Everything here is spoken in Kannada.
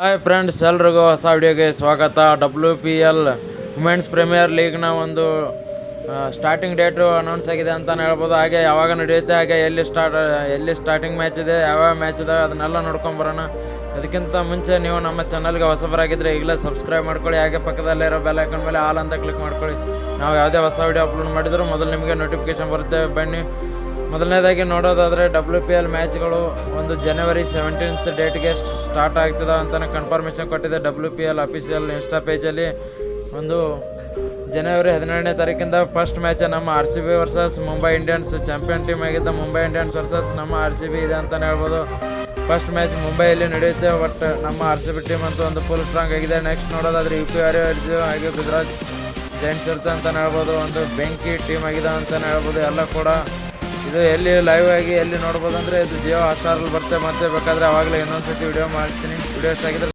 ಹಾಯ್ ಫ್ರೆಂಡ್ಸ್ ಎಲ್ರಿಗೂ ಹೊಸ ವಿಡಿಯೋಗೆ ಸ್ವಾಗತ. W P L women's premier ಲೀಗ್ನ ಒಂದು ಸ್ಟಾರ್ಟಿಂಗ್ ಡೇಟು ಅನೌನ್ಸ್ ಆಗಿದೆ ಅಂತಲೇ ಹೇಳ್ಬೋದು. ಹಾಗೆ ಯಾವಾಗ ನಡೆಯುತ್ತೆ, ಹಾಗೆ ಎಲ್ಲಿ ಸ್ಟಾರ್ಟ್ ಎಲ್ಲಿ ಸ್ಟಾರ್ಟಿಂಗ್ ಮ್ಯಾಚ್ ಇದೆ, ಯಾವ್ಯಾವ ಮ್ಯಾಚ್ ಇದೆ, ಅದನ್ನೆಲ್ಲ ನೋಡ್ಕೊಂಬರೋಣ ಅದಕ್ಕಿಂತ ಮುಂಚೆ ನೀವು ನಮ್ಮ ಚಾನಲ್ಗೆ ಹೊಸಬರಾಗಿದ್ದರೆ ಈಗಲೇ ಸಬ್ಸ್ಕ್ರೈಬ್ ಮಾಡ್ಕೊಳ್ಳಿ. ಹಾಗೆ ಪಕ್ಕದಲ್ಲಿರೋ ಬೆಲ್ ಐಕನ್ ಮೇಲೆ ಆಲ್ ಅಂತ ಕ್ಲಿಕ್ ಮಾಡ್ಕೊಳ್ಳಿ. ನಾವು ಯಾವುದೇ ಹೊಸ ವಿಡಿಯೋ ಅಪ್ಲೋಡ್ ಮಾಡಿದರೂ ಮೊದಲು ನಿಮಗೆ ನೋಟಿಫಿಕೇಶನ್ ಬರುತ್ತೆ. ಬನ್ನಿ. ಮೊದಲನೇದಾಗಿ ನೋಡೋದಾದರೆ ಡಬ್ಲ್ಯೂ ಪಿ ಎಲ್ ಮ್ಯಾಚ್ಗಳು ಒಂದು ಜನವರಿ ಸೆವೆಂಟೀನ್ತ್ ಡೇಟ್ಗೆ ಸ್ಟಾರ್ಟ್ ಆಗ್ತದೆ ಅಂತಲೇ ಕನ್ಫರ್ಮೇಷನ್ ಕೊಟ್ಟಿದೆ W P L official insta ಪೇಜಲ್ಲಿ ಒಂದು ಜನವರಿ ಹದಿನೇಳನೇ ತಾರೀಕಿಂದ ಫಸ್ಟ್ ಮ್ಯಾಚ್ ನಮ್ಮ R C B versus Mumbai Indians champion team ಆಗಿದ್ದ ಮುಂಬೈ ಇಂಡಿಯನ್ಸ್ ವರ್ಸಸ್ ನಮ್ಮ ಆರ್ ಸಿ ಬಿ ಇದೆ ಅಂತಲೇ ಹೇಳ್ಬೋದು. ಫಸ್ಟ್ ಮ್ಯಾಚ್ ಮುಂಬೈಯಲ್ಲಿ ನಡೆಯುತ್ತೆ ಬಟ್ ನಮ್ಮ ಆರ್ ಸಿ ಬಿ ಟೀಮ್ ಅಂತೂ ಒಂದು ಫುಲ್ ಸ್ಟ್ರಾಂಗ್ ಆಗಿದೆ. ನೆಕ್ಸ್ಟ್ ನೋಡೋದಾದ್ರೆ ಯು ಪಿ ಆರ್ ಹಾಗೆ ಗುಜರಾತ್ ಜೈಂಟ್ಸ್ ಇರುತ್ತೆ ಅಂತಲೇ ಹೇಳ್ಬೋದು. ಒಂದು ಬೆಂಕಿ ಟೀಮ್ ಆಗಿದೆ ಅಂತಲೇ ಹೇಳ್ಬೋದು. ಎಲ್ಲ ಕೂಡ ಇದು ಎಲ್ಲಿ ಲೈವ್ ಆಗಿ ಎಲ್ಲಿ ನೋಡ್ಬೋದಂದ್ರೆ ಇದು ಜಿಯೋ ಹಾಟ್ಸ್ಟಾರಲ್ಲಿ ಬರುತ್ತೆ. ಮತ್ತೆ ಬೇಕಾದ್ರೆ ಆವಾಗಲೇ ಇನ್ನೊಂದು ಸತಿ ವಿಡಿಯೋ ಮಾಡ್ತೀನಿ. ವಿಡಿಯೋ ಇಷ್ಟ ಆಗಿದ್ರೆ